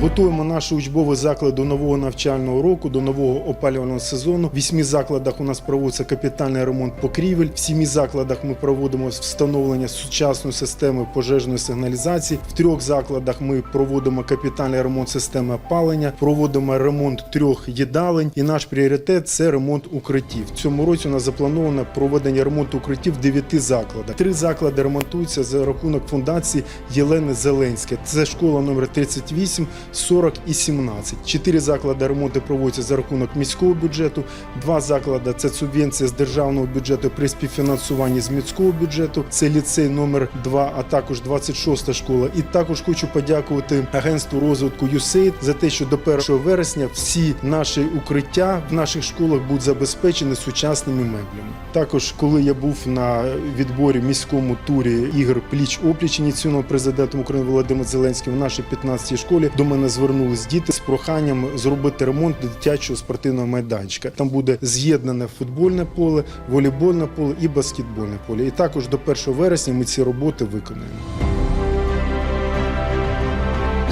Готуємо наші учбові заклади до нового навчального року, до нового опалювального сезону. В вісьми закладах у нас проводиться капітальний ремонт покрівель. В сімі закладах ми проводимо встановлення сучасної системи пожежної сигналізації. В трьох закладах ми проводимо капітальний ремонт системи опалення, проводимо ремонт трьох їдалень. І наш пріоритет це ремонт укриттів. В цьому році у нас заплановано проведення ремонту укриттів в дев'яти закладах. Три заклади ремонтуються за рахунок фундації Єлени Зеленське. Це школа номер 38, 40 і 17. Чотири заклади ремонту проводяться за рахунок міського бюджету. Два заклади це субвенція з державного бюджету при співфінансуванні з міського бюджету. Це ліцей номер 2, а також 26 школа. І також хочу подякувати агентству розвитку USAID за те, що до 1 вересня всі наші укриття в наших школах будуть забезпечені сучасними меблями. Також, коли я був на відборі міському турі ігор пліч опліч ініційованого президентом України Володимиром Зеленським в нашій 15-й школі до мене звернулись діти з проханням зробити ремонт дитячого спортивного майданчика. Там буде з'єднане футбольне поле, волейбольне поле і баскетбольне поле. І також до 1 вересня ми ці роботи виконаємо.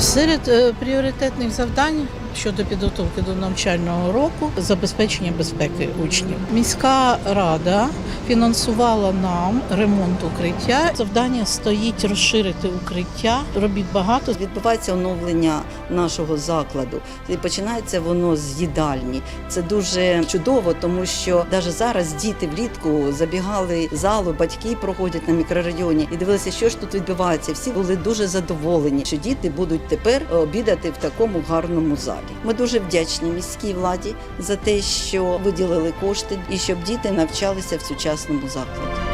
Серед е, пріоритетних завдань щодо підготовки до навчального року забезпечення безпеки учнів. Міська рада фінансувала нам ремонт укриття. Завдання стоїть розширити укриття. Робіт багато. Відбувається оновлення нашого закладу. І починається воно з їдальні. Це дуже чудово, тому що навіть зараз діти влітку забігали в залу, батьки проходять на мікрорайоні і дивилися, що ж тут відбувається. Всі були дуже задоволені, що діти будуть тепер обідати в такому гарному залі. Ми дуже вдячні міській владі за те, що виділили кошти і щоб діти навчалися в сучасному dünyasını buzakladı.